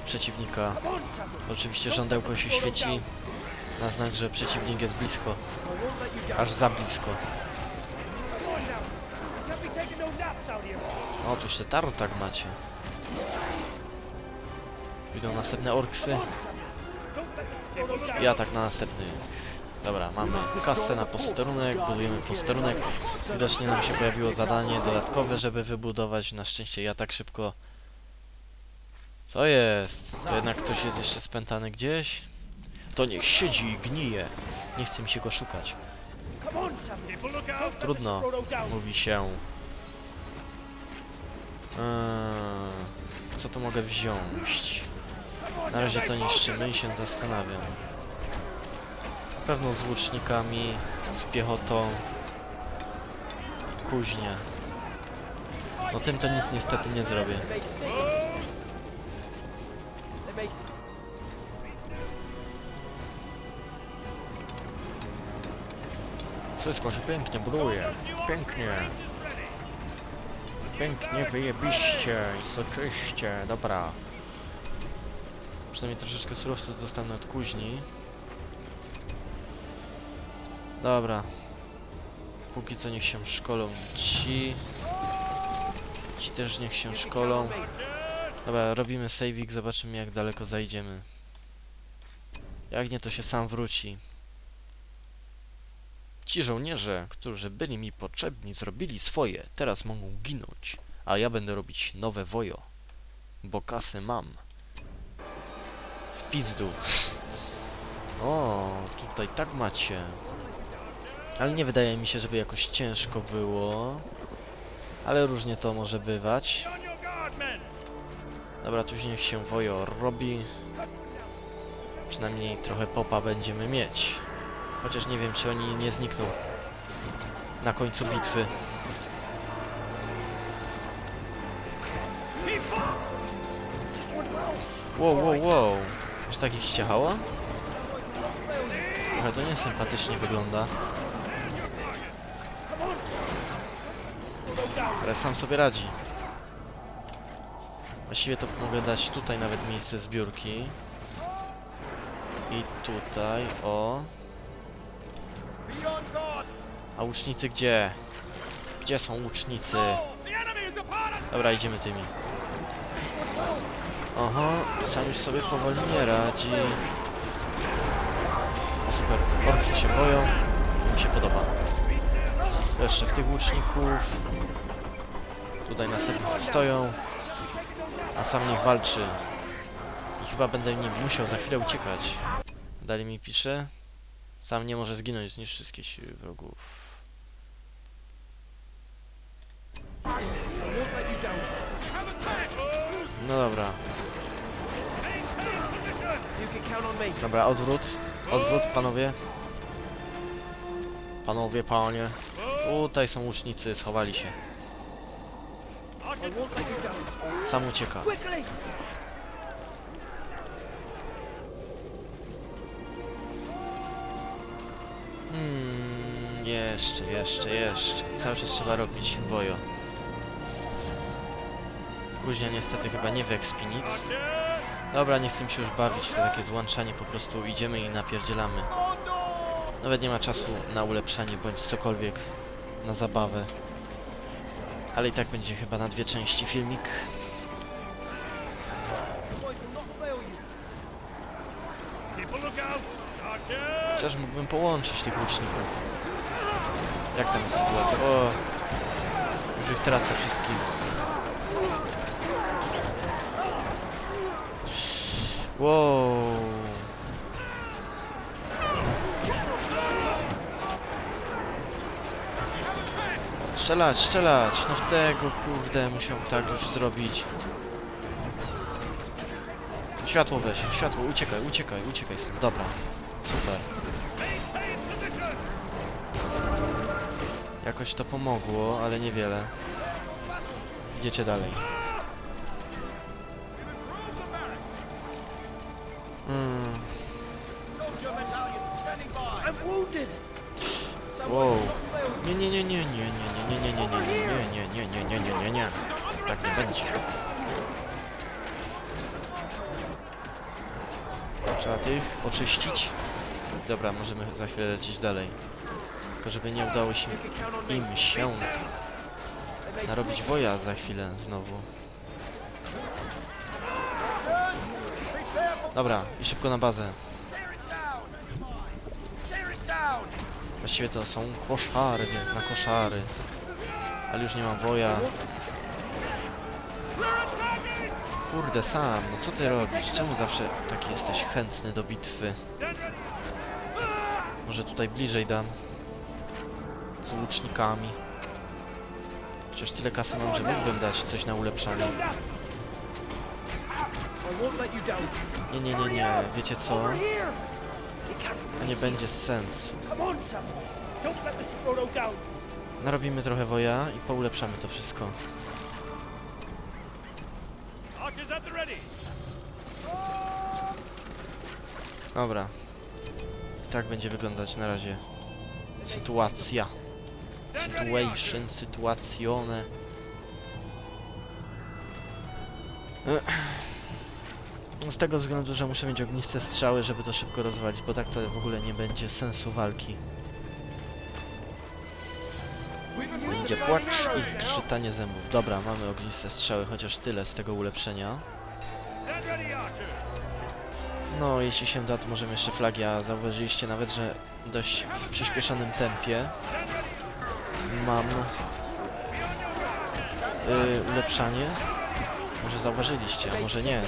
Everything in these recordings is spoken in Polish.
przeciwnika. Oczywiście żądełko się świeci na znak, że przeciwnik jest blisko. Aż za blisko. O, tu jeszcze tartak macie. Idą następne orksy. I atak na następny. Dobra, mamy kasę na posterunek, budujemy posterunek. Widocznie nam się pojawiło zadanie dodatkowe, żeby wybudować. Na szczęście ja tak szybko... Co jest? To jednak ktoś jest jeszcze spętany gdzieś? To niech siedzi i gnije. Nie chce mi się go szukać. Trudno, mówi się. Eee, co tu mogę wziąć? Na razie to niszczymy i się zastanawiam. Na pewno z łucznikami, z piechotą. Kuźnia. No tym to nic niestety nie zrobię. Wszystko się pięknie buduje. Pięknie. Pięknie, wyjebiście soczyście. Dobra. Przynajmniej troszeczkę surowców dostanę od kuźni. Dobra. Póki co niech się szkolą ci. Ci też niech się szkolą. Dobra, robimy saving, zobaczymy jak daleko zajdziemy. Jak nie, to się sam wróci. Ci żołnierze, którzy byli mi potrzebni, zrobili swoje. Teraz mogą ginąć. A ja będę robić nowe wojo. Bo kasy mam. W pizdu. O, tutaj tak macie. Ale nie wydaje mi się, żeby jakoś ciężko było. Ale różnie to może bywać. Dobra, tu niech się wojo robi. Przynajmniej trochę popa będziemy mieć. Chociaż nie wiem, czy oni nie znikną na końcu bitwy. Wow, wow, wow. Już takich ściechała? Trochę to niesympatycznie wygląda. Ale sam sobie radzi. Właściwie to mogę dać tutaj nawet miejsce zbiórki. I tutaj, o. A łucznicy gdzie? Gdzie są łucznicy? Dobra, idziemy tymi. Aha, sam już sobie powoli nie radzi. O super, orksy się boją. Mi się podoba. Jeszcze w tych łuczników. Tutaj następni stoją. A sam niech walczy. I chyba będę nim musiał za chwilę uciekać. Dalej mi pisze. Sam nie może zginąć, zniszcz wszystkie siły wrogów. No dobra. Dobra, odwrót. Odwrót, panowie. Panowie, panie. Tutaj są łucznicy, schowali się. Sam ucieka. Hmm, jeszcze, jeszcze, jeszcze. Cały czas trzeba robić bojo. Kuźnia niestety chyba nie wyekspie nic. Dobra, nie chcę mi się już bawić to takie złączanie, po prostu idziemy i napierdzielamy. Nawet nie ma czasu na ulepszanie bądź cokolwiek na zabawę. Ale i tak będzie chyba na dwie części filmik. Chociaż mógłbym połączyć tych łuczników. Jak tam jest sytuacja? O! Już ich tracę wszystkich. Wow! Strzelać, strzelać! No w tego kurde musiał tak już zrobić. Światło weź, światło, uciekaj, uciekaj, uciekaj. Dobra, super. Jakoś to pomogło, ale niewiele. Idziecie dalej. Wow. Nie, nie, nie, nie, nie, nie, nie, nie, nie, nie, nie, nie, nie, nie, nie, nie, nie, nie, nie. Tak nie będzie. Trzeba tych oczyścić. Dobra, możemy za chwilę lecieć dalej. Tylko żeby nie udało się im się narobić woja za chwilę znowu. Dobra, i szybko na bazę. Właściwie to są koszary, więc na koszary. Ale już nie mam woja. Kurde sam, no co ty robisz? Czemu zawsze taki jesteś chętny do bitwy? Może tutaj bliżej dam. Z łucznikami. Przecież tyle kasy mam, że mógłbym dać coś na ulepszanie. Nie, nie, nie, nie. Wiecie co? To nie będzie sensu. Narobimy trochę woja i poulepszamy to wszystko. Dobra. Tak będzie wyglądać na razie sytuacja. Situation, sytuacjone. Ech. Z tego względu, że muszę mieć ogniste strzały, żeby to szybko rozwalić, bo tak to w ogóle nie będzie sensu walki. Będzie płacz i zgrzytanie zębów. Dobra, mamy ogniste strzały, chociaż tyle z tego ulepszenia. No, jeśli się da, to możemy jeszcze flagi, a zauważyliście nawet, że dość w przyspieszonym tempie mam yy, ulepszanie. Może zauważyliście, a może nie.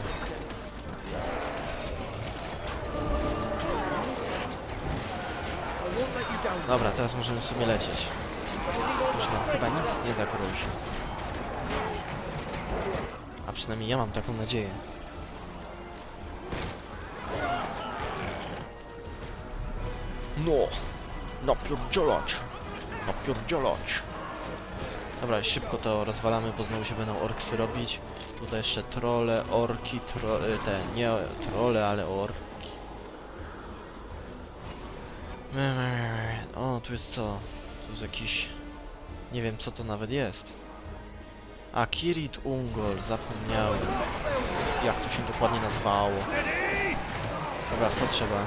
Dobra, teraz możemy w sumie lecieć. Już nam chyba nic nie zagrozi. A przynajmniej ja mam taką nadzieję. No! Napierdzielać! Napierdzielać! Dobra, szybko to rozwalamy, bo znowu się będą orksy robić. Tutaj jeszcze trole, orki, tro, y, te, nie trole, ale orki. O, tu jest co? Tu jest jakiś... Nie wiem co to nawet jest. A, Kirit Ungol, zapomniałem. Jak to się dokładnie nazywało. Dobra, w to trzeba.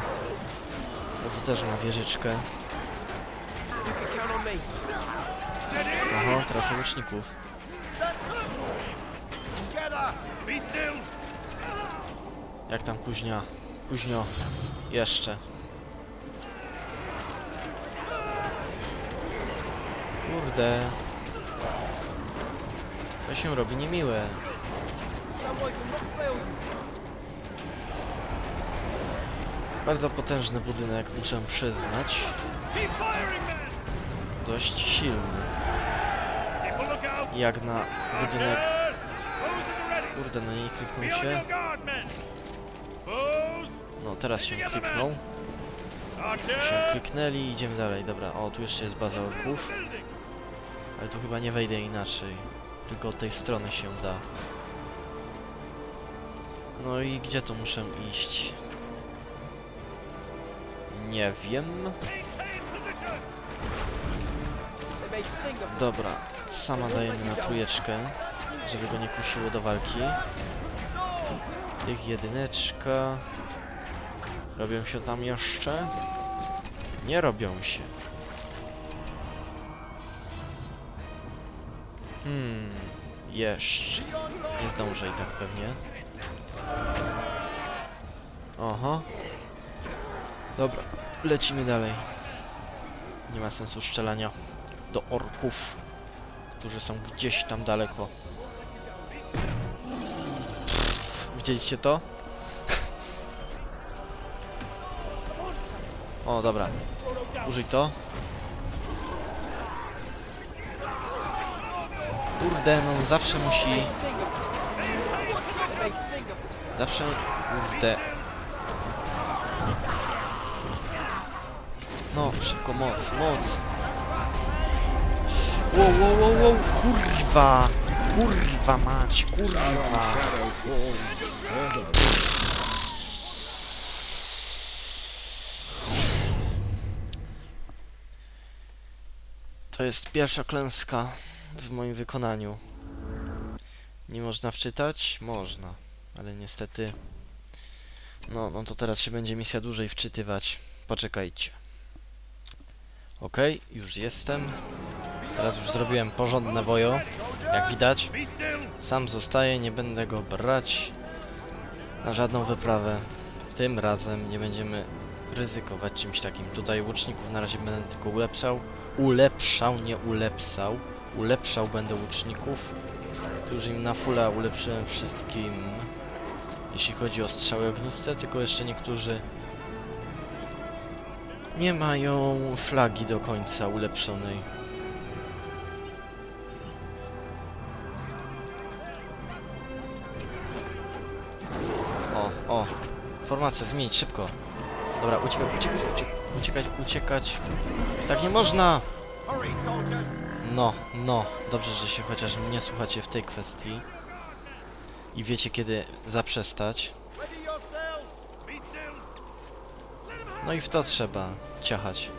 No to też ma wieżyczkę. Oho, teraz łuczników. Jak tam kuźnia? Kuźnio. Jeszcze. Kurde. To się robi niemiłe. Bardzo potężny budynek, muszę przyznać. Dość silny. Jak na budynek... Kurde, no nie kliknął się. No, teraz się kliknął. Się kliknęli i idziemy dalej. Dobra, o, tu jeszcze jest baza orków. Ale tu chyba nie wejdę inaczej. Tylko od tej strony się da. No i gdzie tu muszę iść? Nie wiem. Dobra, sama dajemy na trójeczkę, żeby go nie kusiło do walki. Tych jedyneczka. Robią się tam jeszcze? Nie robią się. Hmm, jeszcze. Nie zdążę i tak pewnie. Oho. Dobra, lecimy dalej. Nie ma sensu strzelania do orków, którzy są gdzieś tam daleko. Pff, Widzieliście to? O, dobra. Użyj to. Kurde, no zawsze musi... Zawsze... Kurde. No, szybko, moc, moc. Wow, wow, wow, wow, kurwa! Kurwa mać, kurwa! To jest pierwsza klęska w moim wykonaniu. Nie można wczytać? Można, ale niestety No, no to teraz się będzie misja dłużej wczytywać. Poczekajcie. Okej, już jestem. Teraz już zrobiłem porządne wojo. Jak widać. Sam zostaję, nie będę go brać na żadną wyprawę. Tym razem nie będziemy ryzykować czymś takim. Tutaj łuczników na razie będę tylko ulepszał. Ulepszał, nie ulepsał. Ulepszał będę łuczników. Już im na fulla ulepszyłem wszystkim. Jeśli chodzi o strzały ogniste, tylko jeszcze niektórzy nie mają flagi do końca ulepszonej. O, o. Formacja zmienić szybko. Dobra, uciekać, uciekać, uciekać, uciekać. Tak nie można! Hurry! No, no. Dobrze, że się chociaż mnie słuchacie w tej kwestii. I wiecie kiedy zaprzestać. No i w to trzeba ciachać.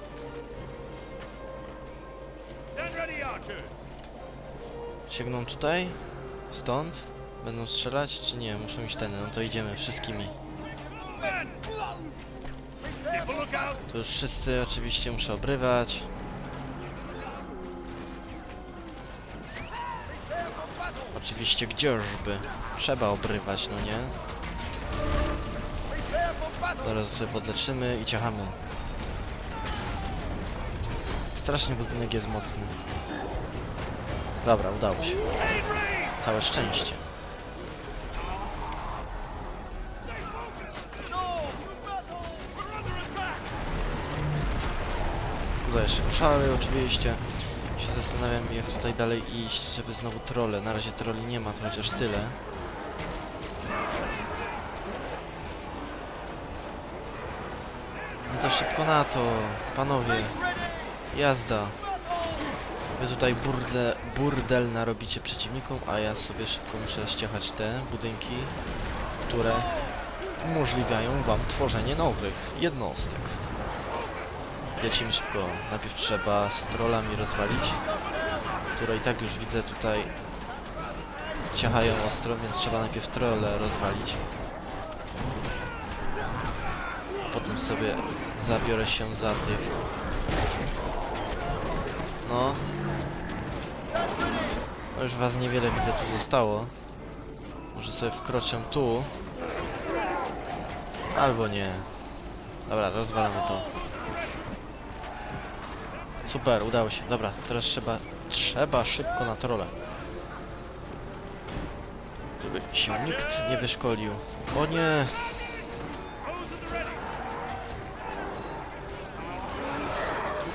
Sięgną tutaj? Stąd? Będą strzelać, czy nie? Muszą iść ten, no to idziemy wszystkimi. To już wszyscy oczywiście muszę obrywać. Oczywiście gdzieżby. Trzeba obrywać, no nie? Zaraz sobie podleczymy i ciachamy. Strasznie budynek jest mocny. Dobra, udało się. Całe szczęście. Tutaj jeszcze koszary oczywiście. Się zastanawiam jak tutaj dalej iść, żeby znowu trole. Na razie troli nie ma, to chociaż tyle. No to szybko na to, panowie. Jazda. Wy tutaj burde, burdel narobicie przeciwnikom, a ja sobie szybko muszę ściechać te budynki, które umożliwiają wam tworzenie nowych jednostek. Lecimy szybko. Najpierw trzeba z trollami rozwalić, które i tak już widzę tutaj ciachają ostro, więc trzeba najpierw trolle rozwalić. Potem sobie zabiorę się za tych. No. no już was niewiele widzę tu zostało. Może sobie wkroczę tu. Albo nie. Dobra, rozwalamy to. Super, udało się. Dobra, teraz trzeba, trzeba szybko na trole. Żeby się nikt nie wyszkolił. O nie!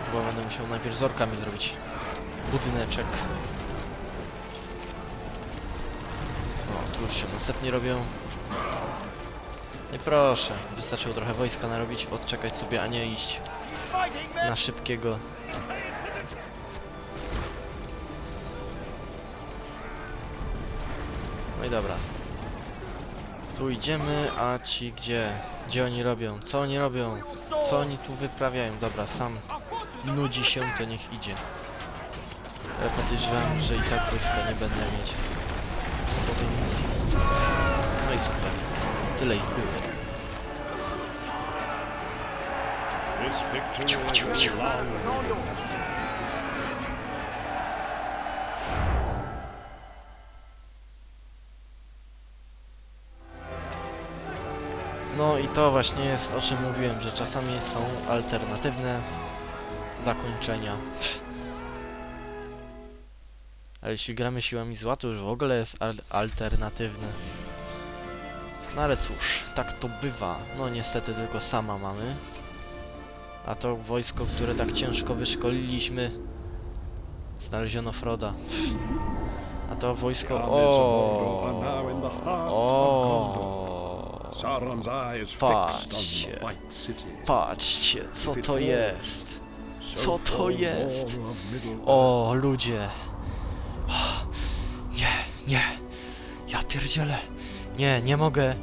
Chyba będę musiał najpierw z orkami zrobić budyneczek. O, tu już się następnie robią. Nie proszę, wystarczyło trochę wojska narobić, odczekać sobie, a nie iść! Na szybkiego. No i dobra. Tu idziemy, a ci gdzie? Gdzie oni robią? Co oni robią? Co oni tu wyprawiają? Dobra, sam nudzi się, to niech idzie. Ja podejrzewam, że i tak wojska nie będę mieć po tej misji. No i super. Tyle ich było. This victory is long No i to właśnie jest o czym mówiłem, że czasami są alternatywne zakończenia. A jeśli gramy siłami zła, to już w ogóle jest al alternatywne. No ale cóż, tak to bywa. No niestety tylko sama mamy. A to wojsko, które tak ciężko wyszkoliliśmy. Znaleziono Froda. A to wojsko... O! Patrzcie. Patrzcie, co to jest. Co to jest? O, ludzie. Nie, nie. Ja pierdzielę. Nie, nie mogę.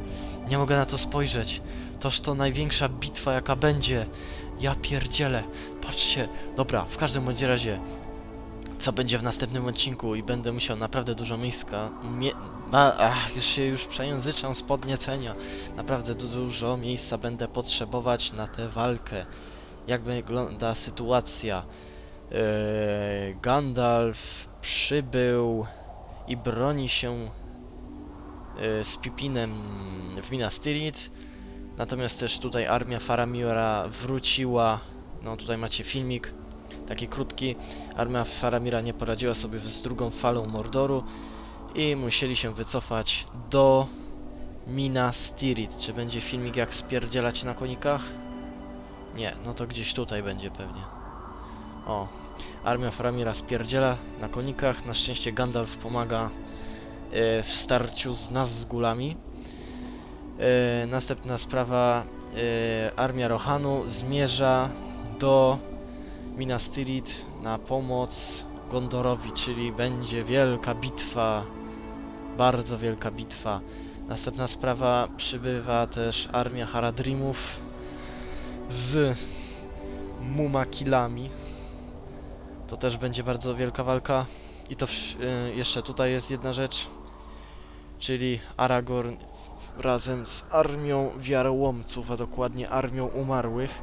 Nie mogę na to spojrzeć. Toż to największa bitwa jaka będzie. Ja pierdzielę. Patrzcie. Dobra, w każdym bądź razie. co będzie w następnym odcinku i będę musiał naprawdę dużo miejsca. Mie a, ach, już się już przejęzyczam z podniecenia. Naprawdę du dużo miejsca będę potrzebować na tę walkę. Jak wygląda sytuacja? Eee, Gandalf przybył i broni się e, z Pipinem w Minas Tirith. Natomiast też tutaj armia Faramira wróciła. No tutaj macie filmik, taki krótki. Armia Faramira nie poradziła sobie z drugą falą Mordoru i musieli się wycofać do Minas Tirith. Czy będzie filmik jak spierdzielać na konikach? Nie, no to gdzieś tutaj będzie pewnie. O, armia Faramira spierdziela na konikach. Na szczęście Gandalf pomaga e, w starciu z nas z gulami. E, następna sprawa. E, armia Rohanu zmierza do Minas Tirith na pomoc Gondorowi, czyli będzie wielka bitwa. Bardzo wielka bitwa. Następna sprawa. Przybywa też armia Haradrimów z Mumakilami. To też będzie bardzo wielka walka. I to y, jeszcze tutaj jest jedna rzecz, czyli Aragorn razem z armią wiarołomców, a dokładnie armią umarłych.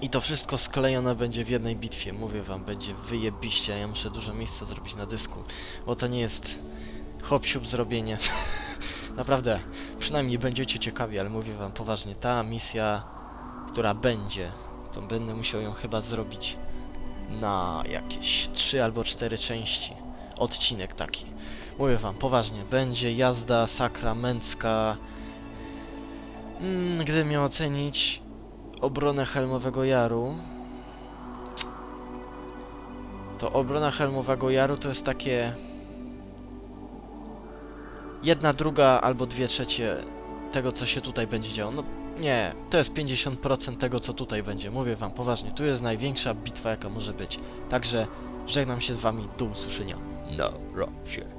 I to wszystko sklejone będzie w jednej bitwie. Mówię wam, będzie wyjebiście. Ja muszę dużo miejsca zrobić na dysku, bo to nie jest hop zrobienie. Naprawdę, przynajmniej będziecie ciekawi, ale mówię wam poważnie, ta misja, która będzie, to będę musiał ją chyba zrobić na jakieś 3 albo 4 części. Odcinek taki. Mówię wam, poważnie, będzie jazda sakramencka. Mm, gdybym miał ocenić obronę Helmowego Jaru, to obrona Helmowego Jaru to jest takie jedna druga albo dwie trzecie tego, co się tutaj będzie działo. No nie, to jest 50% tego, co tutaj będzie. Mówię wam poważnie, tu jest największa bitwa, jaka może być. Także żegnam się z wami, do usłyszenia. Na razie.